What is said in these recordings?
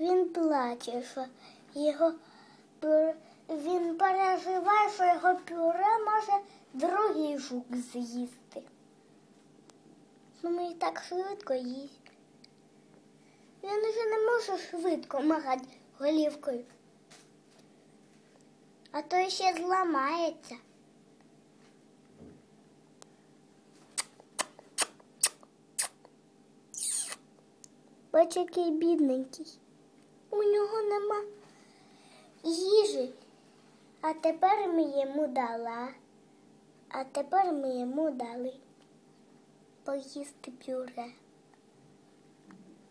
він плаче, що його пюре... він переживає, що його пюре може другий жук з'їсти. Ну і так швидко їсть. Він вже не може швидко махати голівкою. А то ще зламається. Бач, який бідненький. У нього нема їжі. А тепер ми йому дала. А тепер ми йому дали поїсти пюре.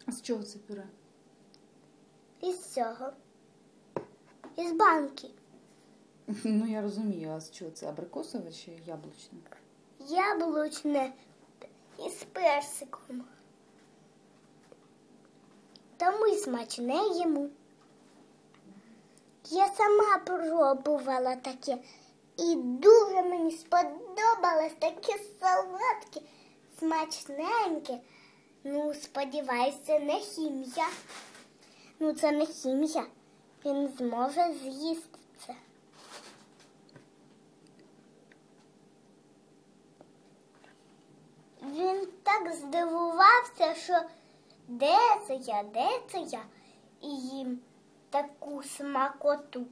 А з чого це пюре? Із цього. Із банки. Ну я розумію, а з чого це абрикосове чи яблучне? Яблучне із персиком. Тому й смачне йому. Я сама пробувала таке і дуже мені сподобалось таке солодке, смачненьке. Ну, сподіваюся, не хімія. Ну, це не хімія. Він зможе з'їсти це. Він так здивувався, що де це я, де це я, і їм таку смакоту.